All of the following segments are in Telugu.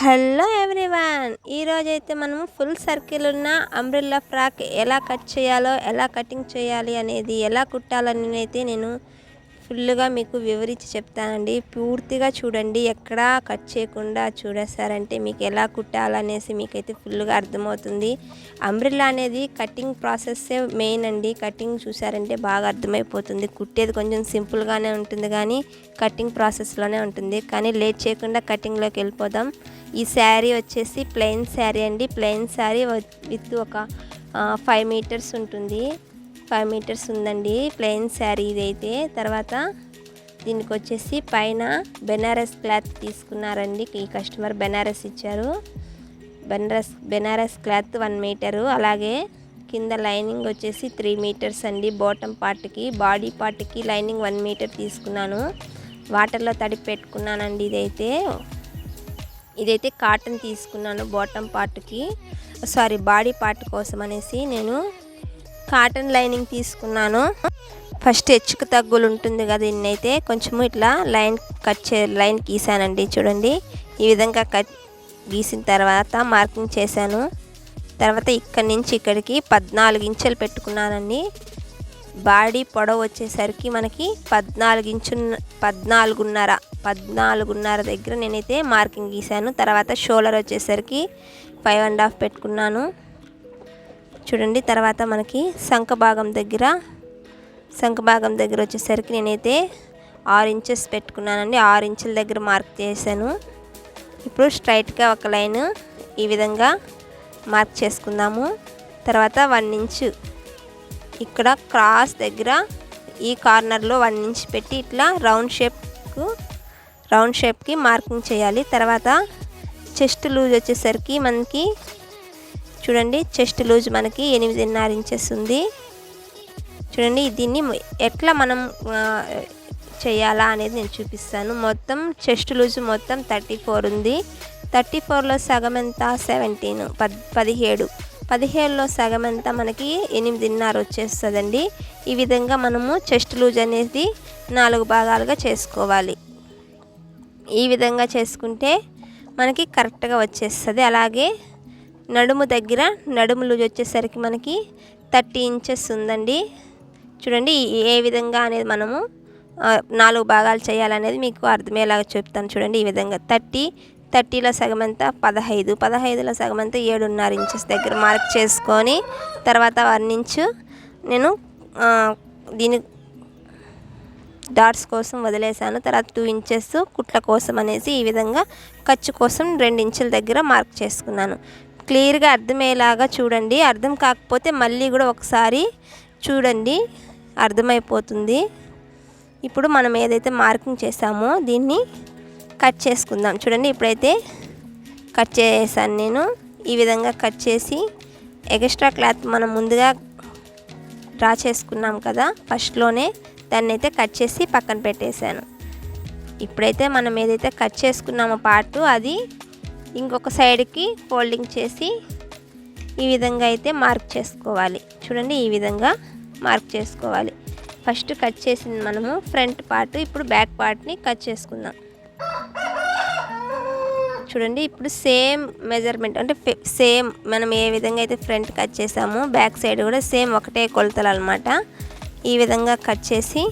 Hello everyone. ఈరోజైతే మనము ఫుల్ సర్కిల్ ఉన్న అంబ్రిల్లా ఫ్రాక్ ఎలా కట్ చేయాలో ఎలా కటింగ్ చేయాలి అనేది ఎలా కుట్టాలని అయితే నేను ఫుల్గా మీకు వివరించి చెప్తానండి. పూర్తిగా చూడండి. ఎక్కడా కట్ చేయకుండా చూడేస్తారంటే మీకు ఎలా కుట్టాలనేసి మీకైతే ఫుల్గా అర్థమవుతుంది. అంబ్రిల్లా అనేది కటింగ్ ప్రాసెస్సే మెయిన్ అండి. కటింగ్ చూసారంటే బాగా అర్థమైపోతుంది. కుట్టేది కొంచెం సింపుల్గానే ఉంటుంది కానీ కటింగ్ ప్రాసెస్లోనే ఉంటుంది. కానీ లేట్ చేయకుండా కటింగ్లోకి వెళ్ళిపోదాం. ఈ శారీ వచ్చేసి ప్లెయిన్ శారీ అండి. ప్లెయిన్ శారీ విత్ ఒక ఫైవ్ మీటర్స్ ఉంటుంది. ఫైవ్ మీటర్స్ ఉందండి ప్లెయిన్ శారీ ఇదైతే. తర్వాత దీనికి వచ్చేసి పైన బెనారస్ క్లాత్ తీసుకున్నారండి ఈ కస్టమర్ బెనారస్ ఇచ్చారు. Banaras Banaras cloth one meter అలాగే కింద లైనింగ్ వచ్చేసి త్రీ మీటర్స్ అండి. బాటమ్ పార్ట్కి బాడీ పార్ట్కి లైనింగ్ వన్ మీటర్ తీసుకున్నాను. వాటర్లో తడిపి పెట్టుకున్నానండి ఇదైతే. ఇదైతే కాటన్ తీసుకున్నాను బాటమ్ పార్ట్కి. సారీ బాడీ పార్ట్ కోసం అనేసి నేను కాటన్ లైనింగ్ తీసుకున్నాను. ఫస్ట్ హెచ్చుకు తగ్గులు ఉంటుంది కదా దీన్నైతే కొంచెము ఇట్లా లైన్ కట్ చే లైన్ గీసానండి చూడండి. ఈ విధంగా కట్ గీసిన తర్వాత మార్కింగ్ చేశాను. తర్వాత ఇక్కడి నుంచి ఇక్కడికి పద్నాలుగు ఇంచులు పెట్టుకున్నానండి. బాడీ పొడవు వచ్చేసరికి మనకి పద్నాలుగు ఇంచు పద్నాలుగున్నర పద్నాలుగున్నర దగ్గర నేనైతే మార్కింగ్ గీసాను. తర్వాత షోల్డర్ వచ్చేసరికి ఫైవ్ అండ్ హాఫ్ పెట్టుకున్నాను. చూడండి తర్వాత మనకి శంఖ భాగం దగ్గర శంఖ భాగం దగ్గర వచ్చేసరికి నేనైతే ఆరు ఇంచెస్ పెట్టుకున్నానండి. ఆరు ఇంచుల దగ్గర మార్క్ చేశాను. ఇప్పుడు స్ట్రైట్గా ఒక లైన్ ఈ విధంగా మార్క్ చేసుకుందాము. తర్వాత వన్ ఇంచు ఇక్కడ క్రాస్ దగ్గర ఈ కార్నర్లో వన్ ఇంచ్ పెట్టి ఇట్లా రౌండ్ షేప్కు రౌండ్ షేప్కి మార్కింగ్ చేయాలి. తర్వాత చెస్ట్ లూజ్ వచ్చేసరికి మనకి చూడండి చెస్ట్ లూజ్ మనకి ఎనిమిదిన్నర ఇంచెస్ ఉంది. చూడండి దీన్ని ఎట్లా మనం చేయాలా అనేది నేను చూపిస్తాను. మొత్తం చెస్ట్ లూజ్ మొత్తం థర్టీ ఫోర్ ఉంది. థర్టీ ఫోర్లో సగం ఎంత? సెవెంటీన్ పద్ పదిహేడు. పదిహేడులో సగం ఎంత? మనకి ఎనిమిదిన్నర వచ్చేస్తుందండి. ఈ విధంగా మనము చెస్ట్ లూజ్ అనేది నాలుగు భాగాలుగా చేసుకోవాలి. ఈ విధంగా చేసుకుంటే మనకి కరెక్ట్గా వచ్చేస్తుంది. అలాగే నడుము దగ్గర నడుము లూజ్ వచ్చేసరికి మనకి థర్టీ ఇంచెస్ ఉందండి. చూడండి ఏ విధంగా అనేది మనము నాలుగు భాగాలు చేయాలనేది మీకు అర్థమయ్యేలాగా చెప్తాను చూడండి ఈ విధంగా. థర్టీ థర్టీలో సగం అంతా పదహైదు. పదహైదులో సగం అంతా ఏడున్నర ఇంచెస్ దగ్గర మార్క్ చేసుకొని తర్వాత వర్ణించు నేను దీని డాట్స్ కోసం వదిలేసాను తర్వాత టూ ఇంచెస్ కుట్ల కోసం అనేసి ఈ విధంగా ఖర్చు కోసం రెండు ఇంచుల దగ్గర మార్క్ చేసుకున్నాను. క్లియర్గా అర్థమయ్యేలాగా చూడండి. అర్థం కాకపోతే మళ్ళీ కూడా ఒకసారి చూడండి. అర్థమైపోతుంది. ఇప్పుడు మనం ఏదైతే మార్కింగ్ చేసామో దీన్ని కట్ చేసుకుందాం. చూడండి ఇప్పుడైతే కట్ చేసాను నేను. ఈ విధంగా కట్ చేసి ఎక్స్ట్రా క్లాత్ మనం ముందుగా డ్రా చేసుకున్నాం కదా ఫస్ట్లోనే దాన్ని అయితే కట్ చేసి పక్కన పెట్టేశాను. ఇప్పుడైతే మనం ఏదైతే కట్ చేసుకున్నామో పార్ట్ అది ఇంకొక సైడ్కి ఫోల్డింగ్ చేసి ఈ విధంగా అయితే మార్క్ చేసుకోవాలి. చూడండి ఈ విధంగా మార్క్ చేసుకోవాలి. ఫస్ట్ కట్ చేసింది మనము ఫ్రంట్ పార్ట్ ఇప్పుడు బ్యాక్ పార్ట్ని కట్ చేసుకుందాం. చూడండి ఇప్పుడు సేమ్ మెజర్మెంట్ అంటే సేమ్ మనం ఏ విధంగా అయితే ఫ్రంట్ కట్ చేసామో బ్యాక్ సైడ్ కూడా సేమ్ ఒకటే కొలతలు అనమాట ఈ విధంగా కట్ చేసి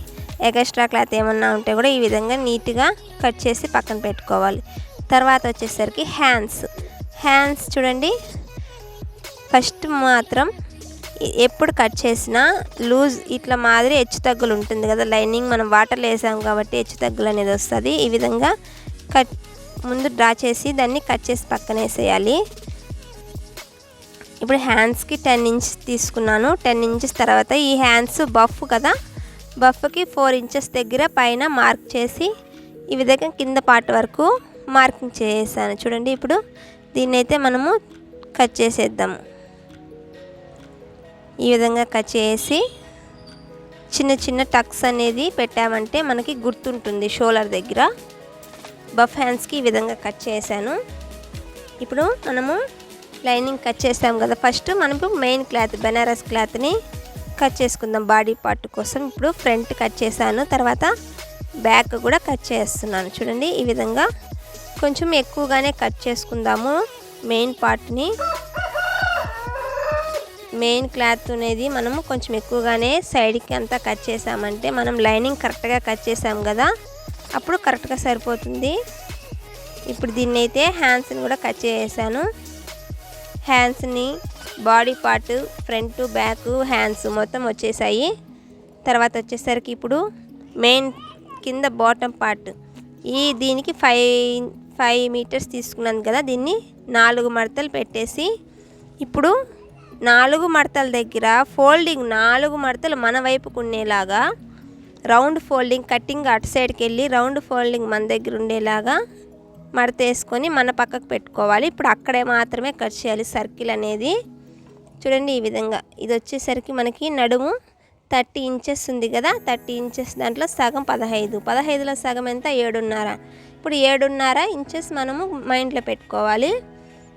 ఎగస్ట్రా క్లాత్ ఏమన్నా ఉంటే కూడా ఈ విధంగా నీట్గా కట్ చేసి పక్కన పెట్టుకోవాలి. తర్వాత వచ్చేసరికి హ్యాండ్స్. హ్యాండ్స్ చూడండి. ఫస్ట్ మాత్రం ఎప్పుడు కట్ చేసినా లూజ్ ఇట్లా మాదిరి హెచ్చు తగ్గులు ఉంటుంది కదా. లైనింగ్ మనం వాటర్లో వేసాం కాబట్టి హెచ్చు తగ్గులు అనేది వస్తుంది. ఈ విధంగా కట్ ముందు డ్రా చేసి దాన్ని కట్ చేసి పక్కన వేసేయాలి. ఇప్పుడు హ్యాండ్స్కి టెన్ ఇంచెస్ తీసుకున్నాను. టెన్ ఇంచెస్ తర్వాత ఈ హ్యాండ్స్ బఫ్ కదా. బఫ్కి ఫోర్ ఇంచెస్ దగ్గర పైన మార్క్ చేసి ఈ విధంగా కింద పార్ట్ వరకు మార్కింగ్ చేసాను చూడండి ఇప్పుడు దీన్ని అయితే మనము కట్ చేసేద్దాము. ఈ విధంగా కట్ చేసి చిన్న చిన్న టక్స్ అనేది పెట్టామంటే మనకి గుర్తుంటుంది షోల్డర్ దగ్గర. బఫ్ హ్యాండ్స్కి ఈ విధంగా కట్ చేశాను. ఇప్పుడు మనము లైనింగ్ కట్ చేసాం కదా. ఫస్ట్ మనము మెయిన్ క్లాత్ బెనారస్ క్లాత్ని కట్ చేసుకుందాం బాడీ పార్ట్ కోసం. ఇప్పుడు ఫ్రంట్ కట్ చేశాను. తర్వాత బ్యాక్ కూడా కట్ చేస్తున్నాను. చూడండి ఈ విధంగా కొంచెం ఎక్కువగానే కట్ చేసుకుందాము. మెయిన్ పార్ట్ని. మెయిన్ క్లాత్ అనేది మనము కొంచెం ఎక్కువగానే సైడ్కి అంతా కట్ చేసామంటే మనం లైనింగ్ కరెక్ట్గా కట్ చేసాం కదా. అప్పుడు కరెక్ట్గా సరిపోతుంది. ఇప్పుడు దీన్ని అయితే హ్యాండ్స్ని కూడా కట్ చేసాను హ్యాండ్స్ని body part front back hands మొత్తం వచ్చేసాయి. తర్వాత వచ్చేసరికి ఇప్పుడు మెయిన్ కింద బాటమ్ పార్ట్. ఈ దీనికి ఫైవ్ ఫైవ్ మీటర్స్ తీసుకున్నాను కదా దీన్ని నాలుగు మడతలు పెట్టేసి ఇప్పుడు నాలుగు మడతల దగ్గర ఫోల్డింగ్ నాలుగు మడతలు మన వైపుకు ఉండేలాగా రౌండ్ ఫోల్డింగ్ కటింగ్ అటు సైడ్కి వెళ్ళి రౌండ్ ఫోల్డింగ్ మన దగ్గర ఉండేలాగా మడత వేసుకొని మన పక్కకు పెట్టుకోవాలి. ఇప్పుడు అక్కడే మాత్రమే కట్ చేయాలి సర్కిల్ అనేది. చూడండి ఈ విధంగా ఇది వచ్చేసరికి మనకి నడుము థర్టీ ఇంచెస్ ఉంది కదా థర్టీ ఇంచెస్ దాంట్లో సగం పదహైదు. పదహైదులో సగం ఎంత? ఏడున్నర. ఇప్పుడు ఏడున్నర ఇంచెస్ మనము మైండ్లో పెట్టుకోవాలి.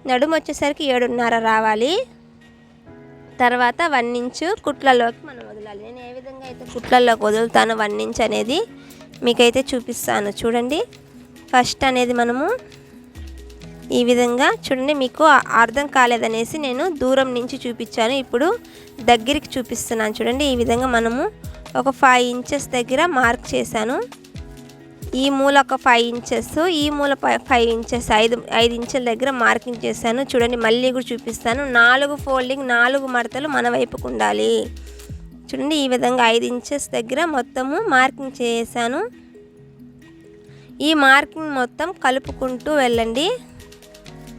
నడుము వచ్చేసరికి ఏడున్నర రావాలి. తర్వాత వన్ ఇంచు కుట్లలోకి మనం వదలాలి. నేను ఏ విధంగా అయితే కుట్లలోకి వదులుతాను వన్ ఇంచ్ అనేది మీకైతే చూపిస్తాను. చూడండి. ఫస్ట్ అనేది మనము ఈ విధంగా చూడండి మీకు అర్థం కాలేదనేసి నేను దూరం నుంచి చూపించాను. ఇప్పుడు దగ్గరికి చూపిస్తున్నాను. చూడండి ఈ విధంగా మనము ఒక ఫైవ్ ఇంచెస్ దగ్గర మార్క్ చేశాను. ఈ మూల ఒక ఫైవ్ ఇంచెస్ ఈ మూల ఫైవ్ ఇంచెస్ ఐదు ఐదు ఇంచెల దగ్గర మార్కింగ్ చేశాను. చూడండి మళ్ళీ కూడా చూపిస్తాను. నాలుగు ఫోల్డింగ్ నాలుగు మడతలు మన వైపుకు ఉండాలి. చూడండి ఈ విధంగా ఐదు ఇంచెస్ దగ్గర మొత్తము మార్కింగ్ చేశాను. ఈ మార్కింగ్ మొత్తం కలుపుకుంటూ వెళ్ళండి.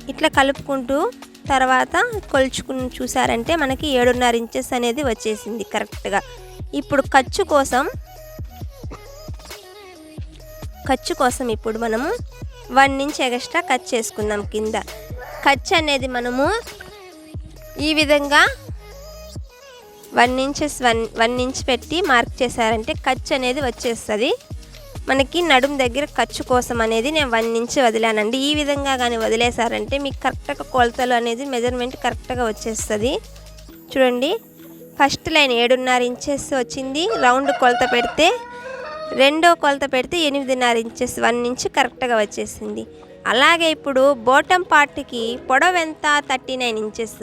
ఇట్లా కలుపుకుంటూ తర్వాత కొలుచుకుని చూసారంటే మనకి ఏడున్నర ఇంచెస్ అనేది వచ్చేసింది కరెక్ట్గా ఇప్పుడు ఖర్చు కోసం ఖర్చు కోసం ఇప్పుడు మనము వన్ ఇంచ్ ఎక్స్ట్రా కట్ చేసుకుందాం కింద. ఖర్చు అనేది మనము ఈ విధంగా one inches one one inch పెట్టి మార్క్ చేశారంటే ఖర్చు అనేది వచ్చేస్తుంది. మనకి నడుము దగ్గర ఖర్చు కోసం అనేది నేను వన్ ఇంచ్ వదిలానండి. ఈ విధంగా కానీ వదిలేశారంటే మీకు కరెక్ట్గా కొలతలు అనేది మెజర్మెంట్ కరెక్ట్గా వచ్చేస్తుంది. చూడండి ఫస్ట్ లైన్ ఏడున్నర ఇంచెస్ వచ్చింది. రౌండ్ కొలత పెడితే రెండో కొలత పెడితే ఎనిమిదిన్నర ఇంచెస్ వన్ ఇంచ్ కరెక్ట్గా వచ్చేసింది. అలాగే ఇప్పుడు బాటమ్ పార్ట్కి పొడవు ఎంత? థర్టీ నైన్ ఇంచెస్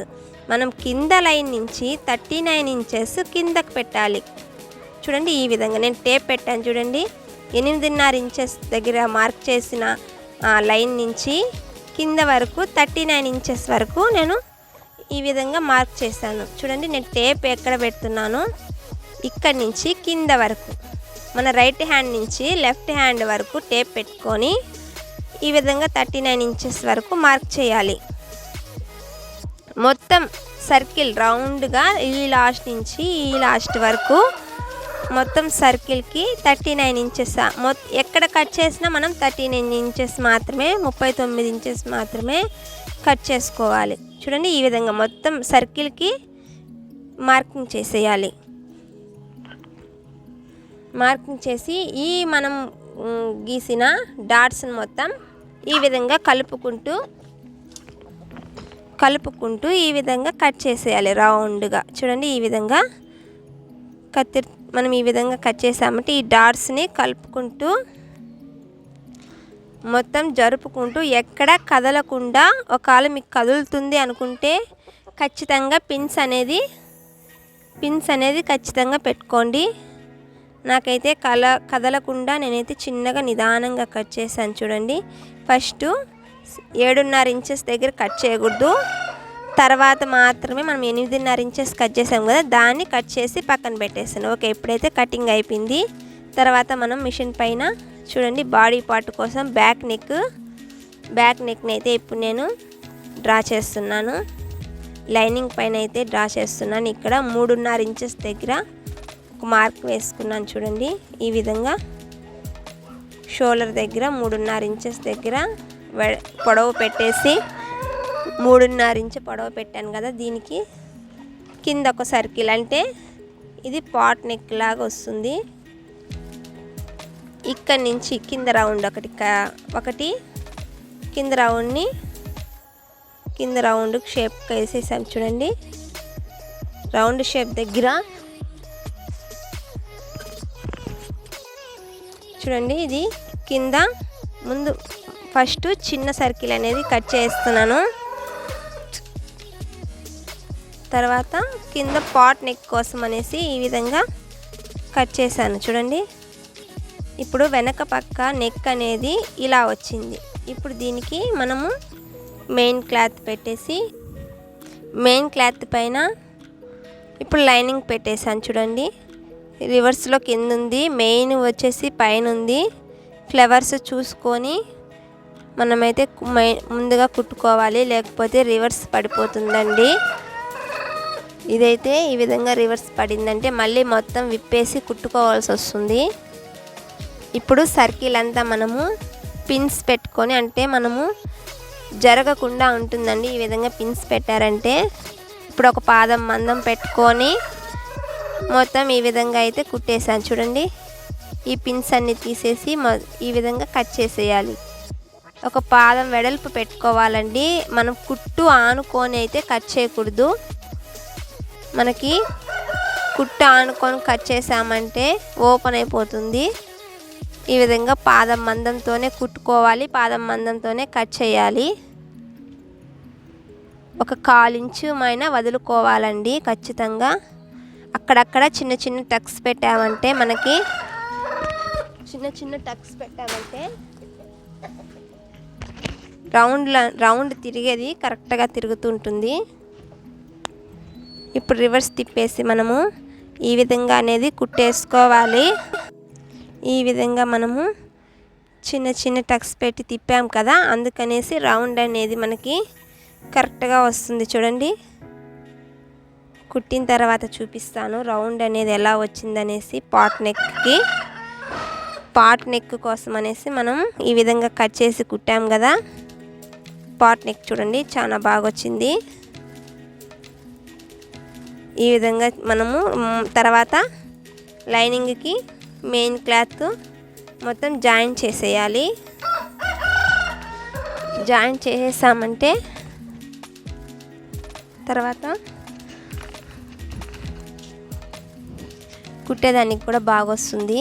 మనం కింద లైన్ నుంచి థర్టీ నైన్ ఇంచెస్ కిందకు పెట్టాలి. చూడండి ఈ విధంగా నేను టేప్ పెట్టాను చూడండి. ఎనిమిదిన్నర ఇంచెస్ దగ్గర మార్క్ చేసిన లైన్ నుంచి కింద వరకు థర్టీ నైన్ ఇంచెస్ వరకు నేను ఈ విధంగా మార్క్ చేశాను. చూడండి నేను టేప్ ఎక్కడ పెడుతున్నాను? ఇక్కడి నుంచి కింద వరకు. మన రైట్ హ్యాండ్ నుంచి లెఫ్ట్ హ్యాండ్ వరకు టేప్ పెట్టుకొని ఈ విధంగా థర్టీ నైన్ ఇంచెస్ వరకు మార్క్ చేయాలి. మొత్తం సర్కిల్ రౌండ్గా ఈ లాస్ట్ నుంచి ఈ లాస్ట్ వరకు మొత్తం సర్కిల్కి థర్టీ నైన్ ఇంచెస్. మొ ఎక్కడ కట్ చేసినా మనం థర్టీ నైన్ ఇంచెస్ మాత్రమే ముప్పై తొమ్మిది ఇంచెస్ మాత్రమే కట్ చేసుకోవాలి. చూడండి ఈ విధంగా మొత్తం సర్కిల్కి మార్కింగ్ చేసేయాలి. మార్కింగ్ చేసి ఈ మనం గీసిన డాట్స్ని మొత్తం ఈ విధంగా కలుపుకుంటూ కలుపుకుంటూ ఈ విధంగా కట్ చేసేయాలి రౌండ్గా. చూడండి ఈ విధంగా కత్తి మనం ఈ విధంగా కట్ చేసామంటే ఈ డాట్స్ని కలుపుకుంటూ మొత్తం జరుపుకుంటూ ఎక్కడ కదలకుండా ఒకవేళ మీకు కదులుతుంది అనుకుంటే ఖచ్చితంగా పిన్స్ అనేది పిన్స్ అనేది ఖచ్చితంగా పెట్టుకోండి. నాకైతే కల కదలకుండా నేనైతే చిన్నగా నిదానంగా కట్ చేశాను చూడండి. ఫస్ట్ ఏడున్నర ఇంచెస్ దగ్గర కట్ చేయకూడదు. తర్వాత మాత్రమే మనం ఎనిమిదిన్నర ఇంచెస్ కట్ చేసాం కదా దాన్ని కట్ చేసి పక్కన పెట్టేసాను ఓకే ఇప్పుడైతే కటింగ్ అయిపోయింది. తర్వాత మనం మిషన్ పైన చూడండి బాడీ పార్ట్ కోసం బ్యాక్ నెక్ బ్యాక్ నెక్ని అయితే ఇప్పుడు నేను డ్రా చేస్తున్నాను. లైనింగ్ పైన అయితే డ్రా చేస్తున్నాను. ఇక్కడ మూడున్నర ఇంచెస్ దగ్గర ఒక మార్క్ వేసుకున్నాను చూడండి. ఈ విధంగా షోల్డర్ దగ్గర మూడున్నర ఇంచెస్ దగ్గర పొడవు పెట్టేసి మూడున్నర ఇంచు పొడవు పెట్టాను కదా దీనికి. కింద ఒక సర్కిల్ అంటే ఇది పాట్ నెక్ లాగా వస్తుంది. ఇక్కడి నుంచి కింద రౌండ్ ఒకటి ఒకటి కింద రౌండ్ని కింద రౌండ్ షేప్ వేసేసాం చూడండి. రౌండ్ షేప్ దగ్గర చూడండి ఇది కింద ముందు ఫస్ట్ చిన్న సర్కిల్ అనేది కట్ చేస్తున్నాను. తర్వాత కింద పాట్ నెక్ కోసం అనేసి ఈ విధంగా కట్ చేశాను. చూడండి ఇప్పుడు వెనక పక్క నెక్ అనేది ఇలా వచ్చింది. ఇప్పుడు దీనికి మనము మెయిన్ క్లాత్ పెట్టేసి మెయిన్ క్లాత్ పైన ఇప్పుడు లైనింగ్ పెట్టేశాను. చూడండి రివర్స్లో కింద ఉంది మెయిన్ వచ్చేసి పైన ఉంది ఫ్లవర్స్ చూసుకొని మనమైతే ముందుగా కుట్టుకోవాలి లేకపోతే రివర్స్ పడిపోతుందండి. ఇదైతే ఈ విధంగా రివర్స్ పడిందంటే మళ్ళీ మొత్తం విప్పేసి కుట్టుకోవాల్సి వస్తుంది. ఇప్పుడు సర్కిల్ అంతా మనము పిన్స్ పెట్టుకొని అంటే మనము జరగకుండా ఉంటుందండి ఈ విధంగా పిన్స్ పెట్టారంటే. ఇప్పుడు ఒక పాదం మందం పెట్టుకొని మొత్తం ఈ విధంగా అయితే కుట్టేసాను చూడండి. ఈ పిన్స్ అన్ని తీసేసి ఈ విధంగా కట్ చేసేయాలి. ఒక పాదం వెడల్పు పెట్టుకోవాలండి. మనం కుట్టు ఆనుకొని అయితే కట్ చేయకూడదు. మనకి కుట్టు ఆనుకొని కట్ చేసామంటే ఓపెన్ అయిపోతుంది. ఈ విధంగా పాదం మందంతోనే కుట్టుకోవాలి. పాదం మందంతోనే కట్ చేయాలి. ఒక కాలించు మైన వదులుకోవాలండి ఖచ్చితంగా. అక్కడక్కడ చిన్న చిన్న టక్స్ పెట్టామంటే మనకి చిన్న చిన్న టక్స్ పెట్టామంటే రౌండ్ రౌండ్ తిరిగేది కరెక్ట్గా తిరుగుతుంటుంది ఇప్పుడు రివర్స్ తిప్పేసి మనము ఈ విధంగా అనేది కుట్టేసుకోవాలి. ఈ విధంగా మనము చిన్న చిన్న టక్స్ పెట్టి తిప్పాం కదా అందుకనేసి రౌండ్ అనేది మనకి కరెక్ట్గా వస్తుంది. చూడండి. కుట్టిన తర్వాత చూపిస్తాను. రౌండ్ అనేది ఎలా వచ్చిందనేసి పాట్ నెక్కి పాట్ నెక్ కోసం అనేసి మనం ఈ విధంగా కట్ చేసి కుట్టాం కదా. పాట్ నెక్ చూడండి చాలా బాగా వచ్చింది. ఈ విధంగా మనము తర్వాత లైనింగ్కి మెయిన్ క్లాత్ మొత్తం జాయిన్ చేసేయాలి. జాయిన్ చేసేసామంటే తర్వాత కుట్టేదానికి కూడా బాగా వస్తుంది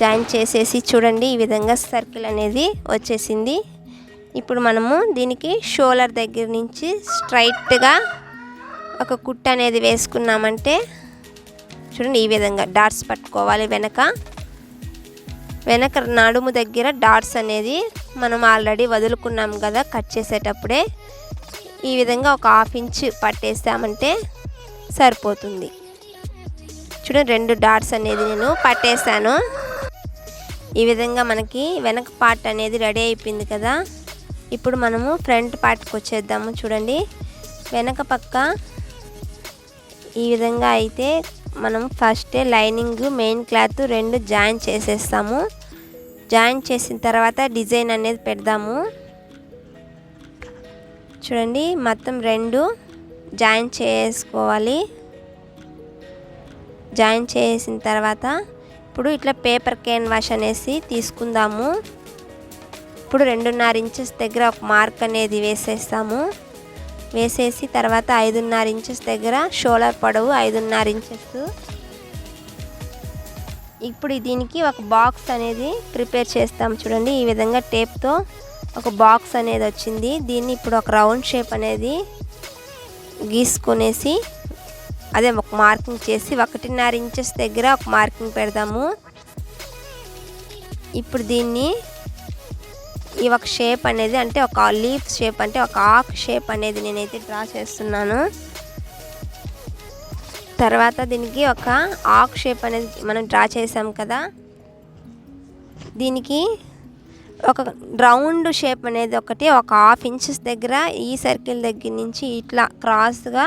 జాయిన్ చేసేసి చూడండి ఈ విధంగా సర్కిల్ అనేది వచ్చేసింది. ఇప్పుడు మనము దీనికి షోలర్ దగ్గర నుంచి స్ట్రైట్గా ఒక కుట్ట అనేది వేసుకున్నామంటే చూడండి ఈ విధంగా డాట్స్ పట్టుకోవాలి వెనక. వెనక నడుము దగ్గర డాట్స్ అనేది మనం ఆల్రెడీ వదులుకున్నాం కదా కట్ చేసేటప్పుడే. ఈ విధంగా ఒక హాఫ్ ఇంచ్ పట్టేస్తామంటే సరిపోతుంది. చూడండి రెండు డాట్స్ అనేది నేను పట్టేశాను. ఈ విధంగా మనకి వెనక పార్ట్ అనేది రెడీ అయిపోయింది కదా. ఇప్పుడు మనము ఫ్రంట్ పార్ట్కి వచ్చేద్దాము చూడండి. వెనక పక్క ఈ విధంగా అయితే మనం ఫస్టే లైనింగ్ మెయిన్ క్లాత్ రెండు జాయిన్ చేసేస్తాము. జాయిన్ చేసిన తర్వాత డిజైన్ అనేది పెడదాము. చూడండి మొత్తం రెండు జాయిన్ చేసుకోవాలి. జాయిన్ చేసిన తర్వాత ఇప్పుడు ఇట్లా పేపర్ క్యాన్వాష్ అనేసి తీసుకుందాము. ఇప్పుడు రెండున్నర ఇంచెస్ దగ్గర ఒక మార్క్ అనేది వేసేస్తాము. వేసేసి తర్వాత ఐదున్నర ఇంచెస్ దగ్గర షోలర్ పొడవు ఐదున్నర ఇంచెస్. ఇప్పుడు దీనికి ఒక బాక్స్ అనేది ప్రిపేర్ చేస్తాం చూడండి ఈ విధంగా టేప్తో ఒక బాక్స్ అనేది వచ్చింది. దీన్ని ఇప్పుడు ఒక రౌండ్ షేప్ అనేది గీసుకునేసి అదే ఒక మార్కింగ్ చేసి ఒకటిన్నర ఇంచెస్ దగ్గర ఒక మార్కింగ్ పెడదాము. ఇప్పుడు దీన్ని ఈ ఒక షేప్ అనేది అంటే ఒక లీఫ్ షేప్ అంటే ఒక ఆక్ షేప్ అనేది నేనైతే డ్రా చేస్తున్నాను. తర్వాత దీనికి ఒక ఆక్ షేప్ అనేది మనం డ్రా చేసాం కదా. దీనికి ఒక రౌండ్ షేప్ అనేది ఒకటి ఒక హాఫ్ ఇంచెస్ దగ్గర ఈ సర్కిల్ దగ్గర నుంచి ఇట్లా క్రాస్గా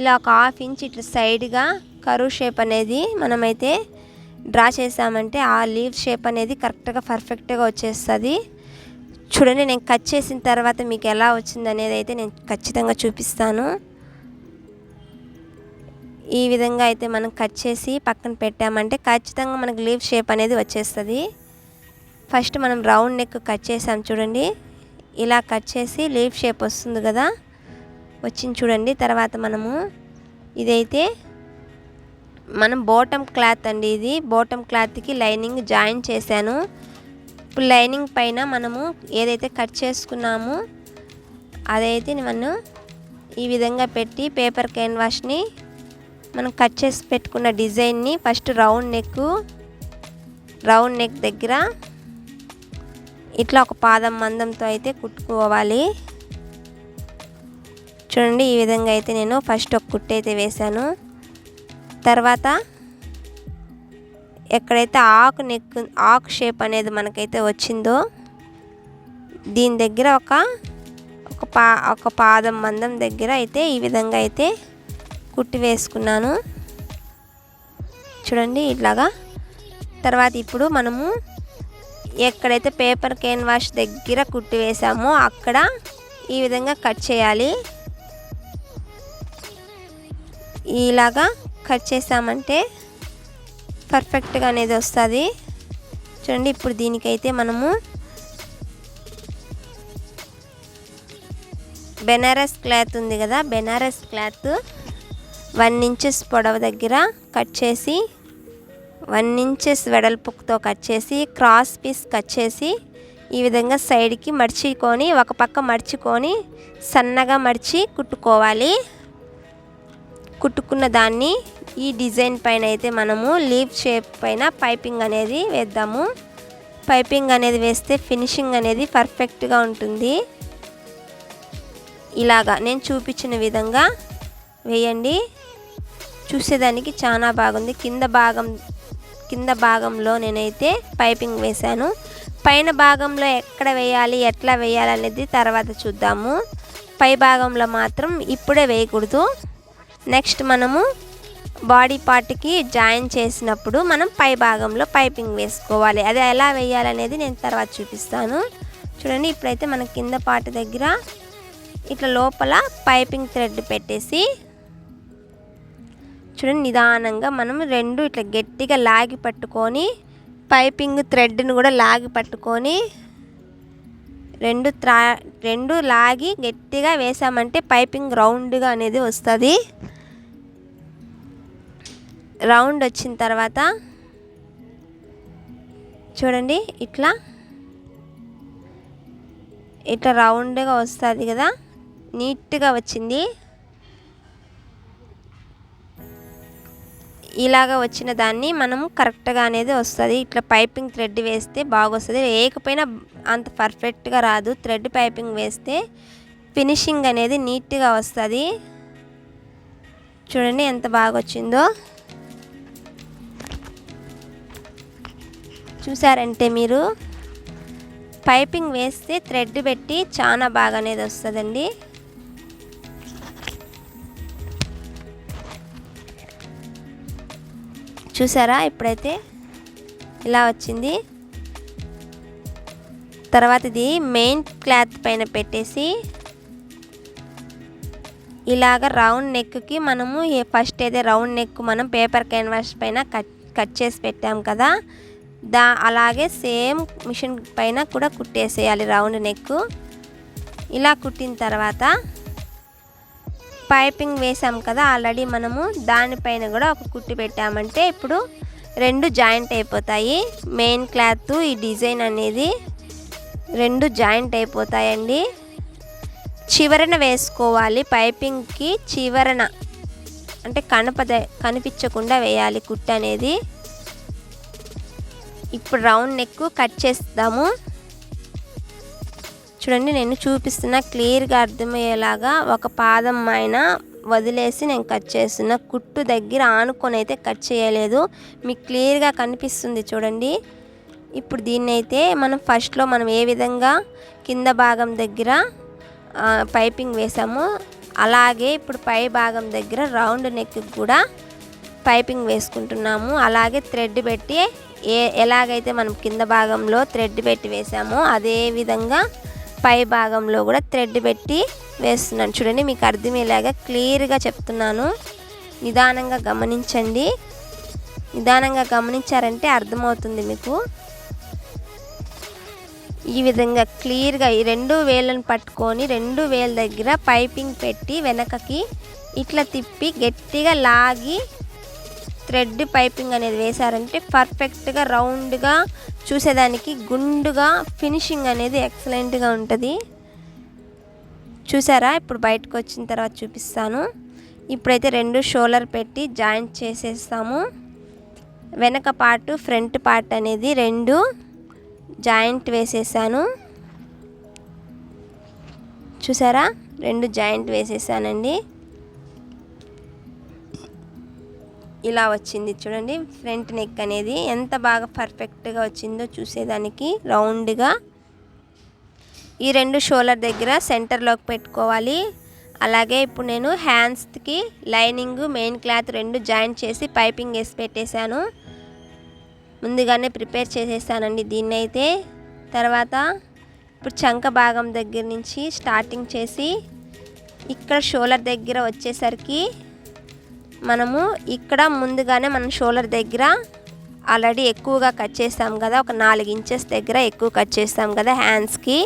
ఇలా ఒక హాఫ్ ఇంచ్ ఇట్లా సైడ్గా కరువు షేప్ అనేది మనమైతే డ్రా చేసామంటే ఆ లీవ్ షేప్ అనేది కరెక్ట్గా పర్ఫెక్ట్గా వచ్చేస్తుంది. చూడండి నేను కట్ చేసిన తర్వాత మీకు ఎలా వచ్చింది అనేది అయితే నేను ఖచ్చితంగా చూపిస్తాను. ఈ విధంగా అయితే మనం కట్ చేసి పక్కన పెట్టామంటే ఖచ్చితంగా మనకు లీవ్ షేప్ అనేది వచ్చేస్తుంది. ఫస్ట్ మనం రౌండ్ నెక్ కట్ చేసాం చూడండి. ఇలా కట్ చేసి లీవ్ షేప్ వస్తుంది కదా. వచ్చింది చూడండి తర్వాత మనము ఇదైతే మనం బోటమ్ క్లాత్ అండి ఇది. బోటమ్ క్లాత్కి లైనింగ్ జాయిన్ చేశాను. ఇప్పుడు లైనింగ్ పైన మనము ఏదైతే కట్ చేసుకున్నామో అదైతే మనం ఈ విధంగా పెట్టి పేపర్ క్యాన్వాష్ని మనం కట్ చేసి పెట్టుకున్న డిజైన్ని first round neck round neck దగ్గర ఇట్లా ఒక పాదం మందంతో అయితే కుట్టుకోవాలి. చూడండి ఈ విధంగా అయితే నేను ఫస్ట్ ఒక కుట్టు అయితే వేశాను. తర్వాత ఎక్కడైతే ఆకు నెక్ ఆకు షేప్ అనేది మనకైతే వచ్చిందో దీని దగ్గర ఒక ఒక పా ఒక పాదం మందం దగ్గర అయితే ఈ విధంగా అయితే కుట్టి వేసుకున్నాను. చూడండి ఇట్లాగా. తర్వాత ఇప్పుడు మనము ఎక్కడైతే పేపర్ క్యాన్వాష్ దగ్గర కుట్టి వేసామో అక్కడ ఈ విధంగా కట్ చేయాలి. ఇలాగా కట్ చేసామంటే పర్ఫెక్ట్గా అనేది వస్తుంది. చూడండి ఇప్పుడు దీనికైతే మనము బెనారస్ క్లాత్ ఉంది కదా బెనారస్ క్లాత్ వన్ ఇంచెస్ పొడవు దగ్గర కట్ చేసి వన్ ఇంచెస్ వెడల్పుతో కట్ చేసి క్రాస్ పీస్ కట్ చేసి ఈ విధంగా సైడ్కి మర్చుకొని ఒక పక్క మర్చుకొని సన్నగా మడిచి కుట్టుకోవాలి. కుట్టుకున్న దాన్ని ఈ డిజైన్ పైన అయితే మనము లీవ్ షేప్ పైన పైపింగ్ అనేది వేద్దాము. పైపింగ్ అనేది వేస్తే ఫినిషింగ్ అనేది పర్ఫెక్ట్గా ఉంటుంది. ఇలాగా నేను చూపించిన విధంగా వేయండి. చూసేదానికి చాలా బాగుంది. కింద భాగం కింద భాగంలో నేనైతే పైపింగ్ వేశాను. పైన భాగంలో ఎక్కడ వేయాలి ఎట్లా వేయాలి అనేది తర్వాత చూద్దాము. పై భాగంలో మాత్రం ఇప్పుడే వేయకూడదు. నెక్స్ట్ మనము బాడీ పార్ట్కి జాయిన్ చేసినప్పుడు మనం పై భాగంలో పైపింగ్ వేసుకోవాలి. అది ఎలా వేయాలనేది నేను తర్వాత చూపిస్తాను. చూడండి ఇప్పుడైతే మన కింద పార్ట్ దగ్గర ఇట్లా లోపల పైపింగ్ థ్రెడ్ పెట్టేసి చూడండి నిదానంగా మనం రెండు ఇట్లా గట్టిగా లాగి పట్టుకొని పైపింగ్ థ్రెడ్ని కూడా లాగి పట్టుకొని రెండు త్రా రెండు లాగి గట్టిగా వేసామంటే పైపింగ్ రౌండ్గా అనేది వస్తుంది. రౌండ్ వచ్చిన తర్వాత చూడండి ఇట్లా. ఇట్లా రౌండ్గా వస్తుంది కదా. నీట్గా వచ్చింది. ఇలాగ వచ్చిన దాన్ని మనం కరెక్ట్గా అనేది వస్తుంది. ఇట్లా పైపింగ్ థ్రెడ్ వేస్తే బాగొస్తుంది. లేకపోయినా అంత పర్ఫెక్ట్గా రాదు. థ్రెడ్ పైపింగ్ వేస్తే ఫినిషింగ్ అనేది నీట్గా వస్తుంది. చూడండి ఎంత బాగా వచ్చిందో చూసారంటే మీరు పైపింగ్ వేస్తే థ్రెడ్ పెట్టి చాలా బాగా అనేది వస్తుందండి. చూసారా? ఇప్పుడైతే ఇలా వచ్చింది. తర్వాత ఇది మెయిన్ క్లాత్ పైన పెట్టేసి ఇలాగ రౌండ్ నెక్కి మనము ఫస్ట్ అయితే రౌండ్ నెక్ మనం పేపర్ క్యాన్వాస్ పైన కట్ కట్ చేసి పెట్టాం కదా దా అలాగే సేమ్ మిషన్ పైన కూడా కుట్టేసేయాలి రౌండ్ నెక్. ఇలా కుట్టిన తర్వాత పైపింగ్ వేసాం కదా ఆల్రెడీ మనము దానిపైన కూడా ఒక కుట్టి పెట్టామంటే ఇప్పుడు రెండు జాయింట్ అయిపోతాయి. మెయిన్ క్లాత్ ఈ డిజైన్ అనేది రెండు జాయింట్ అయిపోతాయండి. చివరన వేసుకోవాలి పైపింగ్కి చివరన అంటే కనపద కనిపించకుండా వేయాలి కుట్ట అనేది. ఇప్పుడు రౌండ్ నెక్ కట్ చేస్తాము. చూడండి నేను చూపిస్తున్న క్లియర్గా అర్థమయ్యేలాగా ఒక పాదం ఆయన వదిలేసి నేను కట్ చేస్తున్న కుట్టు దగ్గర ఆనుకొని అయితే కట్ చేయలేదు. మీకు క్లియర్గా కనిపిస్తుంది చూడండి. ఇప్పుడు దీన్ని అయితే మనం ఫస్ట్లో మనం ఏ విధంగా కింద భాగం దగ్గర పైపింగ్ వేసామో అలాగే ఇప్పుడు పై భాగం దగ్గర రౌండ్ నెక్ కూడా పైపింగ్ వేసుకుంటున్నాము. అలాగే థ్రెడ్ పెట్టి ఏ ఎలాగైతే మనం కింద భాగంలో థ్రెడ్ పెట్టి వేసామో అదే విధంగా పై భాగంలో కూడా థ్రెడ్ పెట్టి వేస్తున్నాను. చూడండి మీకు అర్థమయ్యేలాగా క్లియర్గా చెప్తున్నాను. నిదానంగా గమనించండి. నిదానంగా గమనించారంటే అర్థమవుతుంది మీకు. ఈ విధంగా క్లియర్గా ఈ రెండు వేలను పట్టుకొని రెండు వేల దగ్గర పైపింగ్ పెట్టి వెనకకి ఇట్లా తిప్పి గట్టిగా లాగి థ్రెడ్ పైపింగ్ అనేది వేశారంటే పర్ఫెక్ట్గా రౌండ్గా చూసేదానికి గుండుగా ఫినిషింగ్ అనేది ఎక్సలెంట్గా ఉంటుంది. చూసారా? ఇప్పుడు బయటకు వచ్చిన తర్వాత చూపిస్తాను. ఇప్పుడైతే రెండు షోలర్ పెట్టి జాయింట్ చేసేస్తాము. వెనక పార్ట్ ఫ్రంట్ పార్ట్ అనేది రెండు జాయింట్ వేసేసాను. చూసారా? రెండు జాయింట్ వేసేసానండి. ఇలా వచ్చింది చూడండి. ఫ్రంట్ నెక్ అనేది ఎంత బాగా పర్ఫెక్ట్గా వచ్చిందో చూసేదానికి రౌండ్గా. ఈ రెండు షోల్డర్ దగ్గర సెంటర్లోకి పెట్టుకోవాలి. అలాగే ఇప్పుడు నేను హ్యాండ్స్కి లైనింగ్ మెయిన్ క్లాత్ రెండు జాయింట్ చేసి పైపింగ్ వేసి పెట్టేశాను. ముందుగానే ప్రిపేర్ చేసేసానండి దీన్ని అయితే తర్వాత ఇప్పుడు చంక భాగం దగ్గర నుంచి స్టార్టింగ్ చేసి ఇక్కడ షోలర్ దగ్గర వచ్చేసరికి మనము ఇక్కడ ముందుగానే మనం షోల్డర్ దగ్గర ఆల్రెడీ ఎక్కువగా కట్ చేస్తాం కదా ఒక నాలుగు ఇంచెస్ దగ్గర ఎక్కువ కట్ చేస్తాం కదా హ్యాండ్స్కి.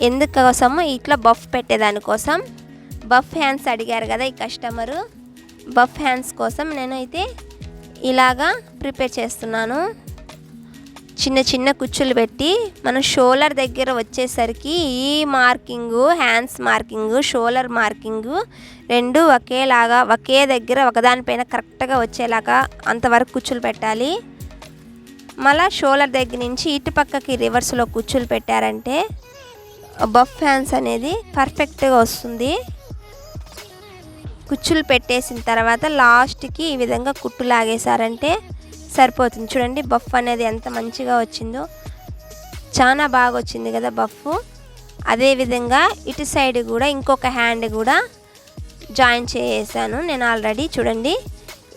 ఎందుకోసము ఇట్లా బఫ్ పెట్టేదానికోసం బఫ్ హ్యాండ్స్ అడిగారు కదా ఈ కస్టమరు. బఫ్ హ్యాండ్స్ కోసం నేనైతే ఇలాగా ప్రిపేర్ చేస్తున్నాను. చిన్న చిన్న కుచ్చులు పెట్టి మనం షోలర్ దగ్గర వచ్చేసరికి ఈ marking hands marking shoulder marking రెండు ఒకేలాగా ఒకే దగ్గర ఒకదానిపైన కరెక్ట్గా వచ్చేలాగా అంతవరకు కుచ్చులు పెట్టాలి. మళ్ళా షోలర్ దగ్గర నుంచి ఇటు పక్కకి రివర్స్లో కుచ్చులు పెట్టారంటే బఫ్ హ్యాండ్స్ అనేది పర్ఫెక్ట్గా వస్తుంది. కుచ్చులు పెట్టేసిన తర్వాత లాస్ట్కి ఈ విధంగా కుట్టు లాగేశారంటే సరిపోతుంది. చూడండి బఫ్ అనేది ఎంత మంచిగా వచ్చిందో. చాలా బాగా వచ్చింది కదా బఫ్. అదేవిధంగా ఇటు సైడ్ కూడా ఇంకొక హ్యాండ్ కూడా జాయిన్ చేసాను నేను ఆల్రెడీ. చూడండి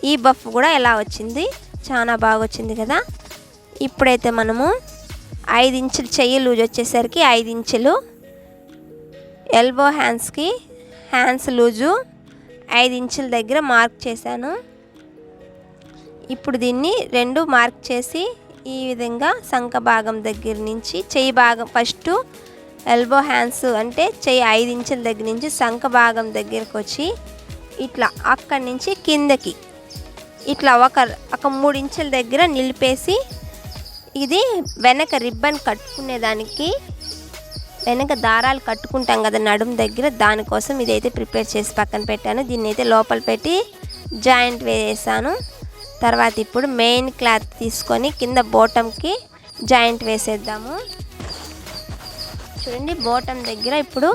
ఈ బఫ్ కూడా ఎలా వచ్చింది? చాలా బాగా వచ్చింది కదా. ఇప్పుడైతే మనము ఐదు ఇంచులు చెయ్యి లూజ్ వచ్చేసరికి ఐదు ఇంచులు ఎల్బో హ్యాండ్స్కి హ్యాండ్స్ లూజు ఐదు ఇంచుల దగ్గర మార్క్ చేశాను. ఇప్పుడు దీన్ని రెండు మార్క్ చేసి ఈ విధంగా సంఖ భాగం దగ్గర నుంచి చెయ్యి భాగం ఫస్ట్ ఎల్బో హ్యాండ్స్ అంటే చెయ్యి ఐదు ఇంచుల దగ్గర నుంచి సంఖ భాగం దగ్గరకు వచ్చి ఇట్లా అక్కడి నుంచి కిందకి ఇట్లా ఒక ఒక మూడు ఇంచుల దగ్గర నిలిపేసి ఇది వెనక రిబ్బన్ కట్టుకునేదానికి వెనక దారాలు కట్టుకుంటాం కదా నడుము దగ్గర దానికోసం ఇదైతే ప్రిపేర్ చేసి పక్కన పెట్టాను. దీన్ని అయితే లోపల పెట్టి జాయింట్ వేసాను. తర్వాత ఇప్పుడు మెయిన్ క్లాత్ తీసుకొని కింద బోటంకి జాయింట్ వేసేద్దాము. చూడండి బోటం దగ్గర ఇప్పుడు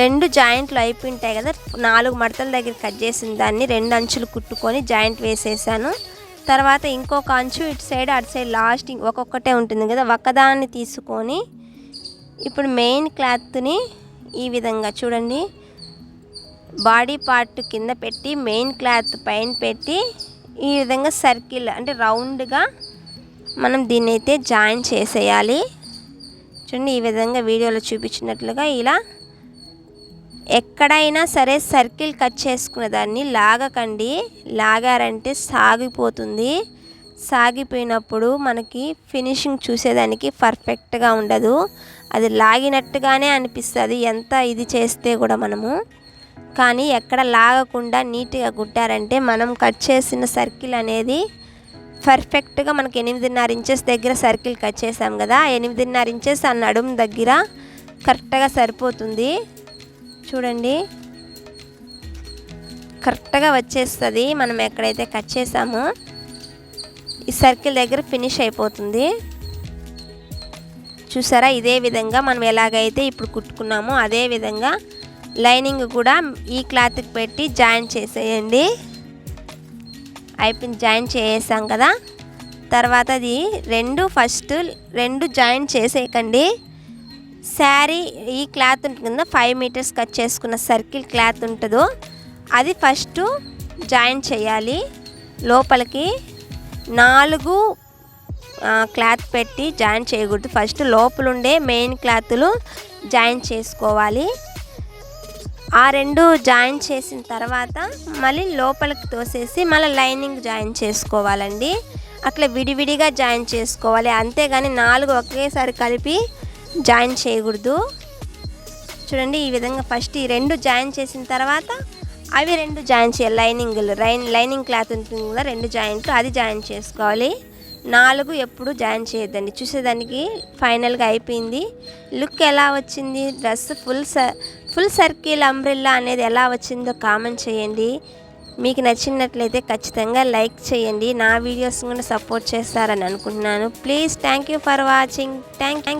రెండు జాయింట్లు అయిపోయింటాయి కదా. నాలుగు మడతల దగ్గర కట్ చేసిన దాన్ని రెండు అంచులు కుట్టుకొని జాయింట్ వేసేసాను. తర్వాత ఇంకొక అంచు ఇటు సైడ్ అటు సైడ్ లాస్ట్ ఒక్కొక్కటే ఉంటుంది కదా. ఒకదాన్ని తీసుకొని ఇప్పుడు మెయిన్ క్లాత్ని ఈ విధంగా చూడండి. బాడీ పార్ట్ కింద పెట్టి మెయిన్ క్లాత్ పైన పెట్టి ఈ విధంగా సర్కిల్ అంటే రౌండ్గా మనం దీన్ని అయితే జాయిన్ చేసేయాలి. చూడండి ఈ విధంగా వీడియోలో చూపించినట్లుగా ఇలా ఎక్కడైనా సరే సర్కిల్ కట్ చేసుకున్న దాన్ని లాగకండి. లాగారంటే సాగిపోతుంది. సాగిపోయినప్పుడు మనకి ఫినిషింగ్ చూసేదానికి పర్ఫెక్ట్గా ఉండదు. అది లాగినట్టుగానే అనిపిస్తుంది. ఎంత ఇది చేస్తే కూడా మనము కానీ ఎక్కడ లాగకుండా నీట్గా కుట్టారంటే మనం కట్ చేసిన సర్కిల్ అనేది పర్ఫెక్ట్గా మనకి ఎనిమిదిన్నర ఇంచెస్ దగ్గర సర్కిల్ కట్ చేసాం కదా ఎనిమిదిన్నర ఇంచెస్ ఆ నడుము దగ్గర కరెక్ట్గా సరిపోతుంది. చూడండి. కరెక్ట్గా వచ్చేస్తుంది. మనం ఎక్కడైతే కట్ చేసామో ఈ సర్కిల్ దగ్గర ఫినిష్ అయిపోతుంది. చూసారా? ఇదే విధంగా మనం ఎలాగైతే ఇప్పుడు కుట్టుకున్నామో అదే విధంగా లైనింగ్ కూడా ఈ క్లాత్కి పెట్టి జాయిన్ చేసేయండి. అయిపోయింది జాయిన్ చేసాం కదా. తర్వాత అది రెండు ఫస్ట్ రెండు జాయిన్ చేసేయకండి. శారీ ఈ క్లాత్ ఉంటుంది కదా ఫైవ్ మీటర్స్ కట్ చేసుకున్న సర్కిల్ క్లాత్ ఉంటుందో అది ఫస్ట్ జాయిన్ చేయాలి. లోపలికి నాలుగు క్లాత్ పెట్టి జాయిన్ చేయకూడదు. ఫస్ట్ లోపల ఉండే మెయిన్ క్లాత్లు జాయిన్ చేసుకోవాలి. ఆ రెండు జాయిన్ చేసిన తర్వాత మళ్ళీ లోపలికి తోసేసి మళ్ళీ లైనింగ్ జాయిన్ చేసుకోవాలండి. అట్లా విడివిడిగా జాయిన్ చేసుకోవాలి. అంతేగాని నాలుగు ఒకేసారి కలిపి జాయిన్ చేయకూడదు. చూడండి ఈ విధంగా ఫస్ట్ ఈ రెండు జాయిన్ చేసిన తర్వాత అవి రెండు జాయిన్ చేయాలి. లైనింగ్లు లైన్ లైనింగ్ క్లాత్ ఉంటుంది కదా రెండు జాయింట్లు అది జాయిన్ చేసుకోవాలి. నాలుగు ఎప్పుడు జాయిన్ చేయొద్దండి. చూసేదానికి ఫైనల్గా అయిపోయింది. లుక్ ఎలా వచ్చింది? డ్రెస్ ఫుల్ స ఫుల్ సర్కిల్ అంబ్రిల్లా అనేది ఎలా వచ్చిందో కామెంట్ చేయండి. మీకు నచ్చినట్లయితే ఖచ్చితంగా లైక్ చేయండి. నా వీడియోస్ కూడా సపోర్ట్ చేస్తారని అనుకుంటున్నాను. Please thank you for watching. Thank